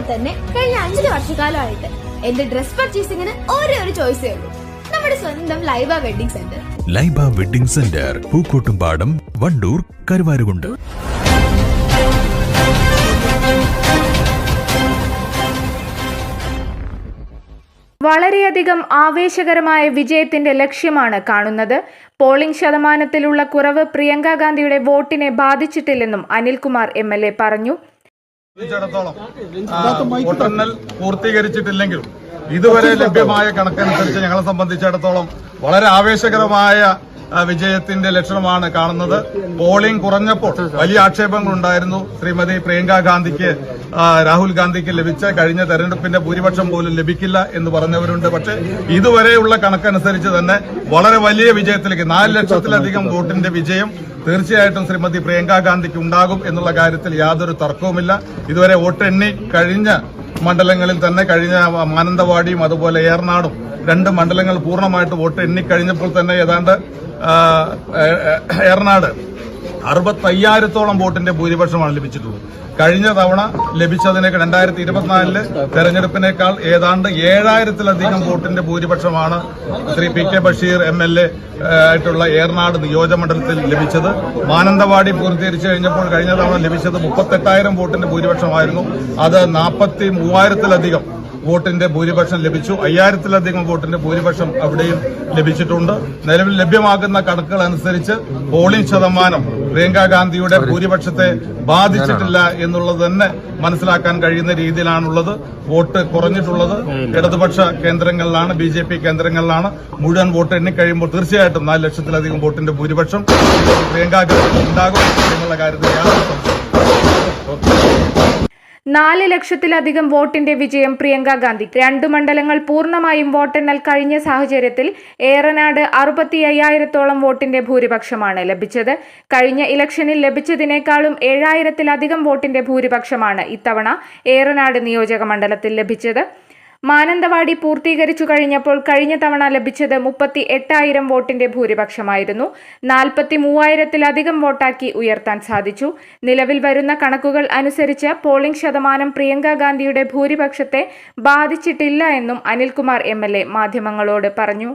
നിങ്ങളെ പോലെ തന്നെ കഴിഞ്ഞ അഞ്ചര വർഷക്കാലമായിട്ട് എന്റെ ഡ്രസ് പർച്ചേസിംഗിന് ഒരേ ഒരു ചോയ്സേ ഉള്ളൂ. നമ്മുടെ സ്വന്തം Laiba wedding centre. Laiba wedding centre Pookkottumpadam Wandoor Karuvarakundu. വളരെയധികം ആവേശകരമായ വിജയത്തിന്റെ ലക്ഷ്യമാണ് കാണുന്നത്. പോളിംഗ് ശതമാനത്തിലുള്ള കുറവ് പ്രിയങ്ക ഗാന്ധിയുടെ വോട്ടിനെ ബാധിച്ചിട്ടില്ലെന്നും അനിൽകുമാർ എം എൽ എ പറഞ്ഞു. സംബന്ധിച്ചിടത്തോളം വോട്ടെണ്ണൽ പൂർത്തീകരിച്ചിട്ടില്ലെങ്കിലും ഇതുവരെ ലഭ്യമായ കണക്കനുസരിച്ച് ഞങ്ങളെ സംബന്ധിച്ചിടത്തോളം വളരെ ആവേശകരമായ വിജയത്തിന്റെ ലക്ഷണമാണ് കാണുന്നത്. പോളിംഗ് കുറഞ്ഞപ്പോൾ വലിയ ആക്ഷേപങ്ങൾ ഉണ്ടായിരുന്നു ശ്രീമതി പ്രിയങ്ക ഗാന്ധിക്ക് രാഹുൽ ഗാന്ധിക്ക് ലഭിച്ച കഴിഞ്ഞ തെരഞ്ഞെടുപ്പിന്റെ ഭൂരിപക്ഷം പോലും ലഭിക്കില്ല എന്ന് പറഞ്ഞവരുണ്ട്. പക്ഷെ ഇതുവരെയുള്ള കണക്കനുസരിച്ച് തന്നെ വളരെ വലിയ വിജയത്തിലേക്ക് നാല് ലക്ഷത്തിലധികം വോട്ടിന്റെ വിജയം തീർച്ചയായിട്ടും ശ്രീമതി പ്രിയങ്ക ഗാന്ധിക്ക് ഉണ്ടാകും എന്നുള്ള കാര്യത്തിൽ യാതൊരു തർക്കവുമില്ല. ഇതുവരെ വോട്ടെണ്ണി കഴിഞ്ഞ മണ്ഡലങ്ങളിൽ തന്നെ കഴിഞ്ഞ മാനന്തവാടിയും അതുപോലെ ഏർനാടും രണ്ട് മണ്ഡലങ്ങൾ പൂർണമായിട്ട് വോട്ട് എണ്ണിക്കഴിഞ്ഞപ്പോൾ തന്നെ ഏതാണ്ട് ഏർനാട് അറുപത്തയ്യായിരത്തോളം വോട്ടിന്റെ ഭൂരിപക്ഷമാണ് ലഭിച്ചിട്ടുള്ളത്. കഴിഞ്ഞ തവണ ലഭിച്ചതിനേക്ക് രണ്ടായിരത്തി ഇരുപത്തിനാലിൽ തെരഞ്ഞെടുപ്പിനേക്കാൾ ഏതാണ്ട് ഏഴായിരത്തിലധികം വോട്ടിന്റെ ഭൂരിപക്ഷമാണ് Shri P K Basheer M L A ആയിട്ടുള്ള ഏർനാട് നിയോജകമണ്ഡലത്തിൽ ലഭിച്ചത്. മാനന്തവാടി പൂർത്തീകരിച്ചു കഴിഞ്ഞപ്പോൾ കഴിഞ്ഞ തവണ ലഭിച്ചത് മുപ്പത്തെട്ടായിരം വോട്ടിന്റെ ഭൂരിപക്ഷമായിരുന്നു. അത് നാൽപ്പത്തി മൂവായിരത്തിലധികം വോട്ടിന്റെ ഭൂരിപക്ഷം ലഭിച്ചു. അയ്യായിരത്തിലധികം വോട്ടിന്റെ ഭൂരിപക്ഷം അവിടെയും ലഭിച്ചിട്ടുണ്ട്. നിലവിൽ ലഭ്യമാകുന്ന കണക്കുകൾ അനുസരിച്ച് പോളിംഗ് ശതമാനം പ്രിയങ്ക ഗാന്ധിയുടെ ഭൂരിപക്ഷത്തെ ബാധിച്ചിട്ടില്ല എന്നുള്ളത് തന്നെ മനസ്സിലാക്കാൻ കഴിയുന്ന രീതിയിലാണുള്ളത്. വോട്ട് കുറഞ്ഞിട്ടുള്ളത്. ഇടതുപക്ഷ കേന്ദ്രങ്ങളിലാണ് ബി ജെ പി കേന്ദ്രങ്ങളിലാണ് മുഴുവൻ വോട്ട് എണ്ണിക്കഴിയുമ്പോൾ തീർച്ചയായിട്ടും നാല് ലക്ഷത്തിലധികം വോട്ടിന്റെ ഭൂരിപക്ഷം പ്രിയങ്ക ഗാന്ധി ഉണ്ടാകും. എന്നുള്ള കാര്യത്തിൽ യാതൊരു സംശയവും നാല് ലക്ഷത്തിലധികം വോട്ടിന്റെ വിജയം പ്രിയങ്ക ഗാന്ധി. രണ്ടു മണ്ഡലങ്ങൾ പൂർണമായും വോട്ടെണ്ണൽ കഴിഞ്ഞ സാഹചര്യത്തിൽ ഏറനാട് അറുപത്തി അയ്യായിരത്തോളം വോട്ടിന്റെ ഭൂരിപക്ഷമാണ് ലഭിച്ചത്. കഴിഞ്ഞ ഇലക്ഷനിൽ ലഭിച്ചതിനേക്കാളും ഏഴായിരത്തിലധികം വോട്ടിന്റെ ഭൂരിപക്ഷമാണ് ഇത്തവണ ഏറനാട് നിയോജക മണ്ഡലത്തിൽ ലഭിച്ചത്. മാനന്തവാടി പൂർത്തീകരിച്ചു കഴിഞ്ഞപ്പോൾ കഴിഞ്ഞ തവണ ലഭിച്ചത് മുപ്പത്തി എട്ടായിരം വോട്ടിന്റെ ഭൂരിപക്ഷമായിരുന്നു. നാൽപ്പത്തി മൂവായിരത്തിലധികം വോട്ടാക്കി ഉയർത്താൻ സാധിച്ചു. നിലവിൽ വരുന്ന കണക്കുകൾ അനുസരിച്ച് പോളിംഗ് ശതമാനം പ്രിയങ്ക ഗാന്ധിയുടെ ഭൂരിപക്ഷത്തെ ബാധിച്ചിട്ടില്ല എന്നും അനിൽകുമാർ എം മാധ്യമങ്ങളോട് പറഞ്ഞു.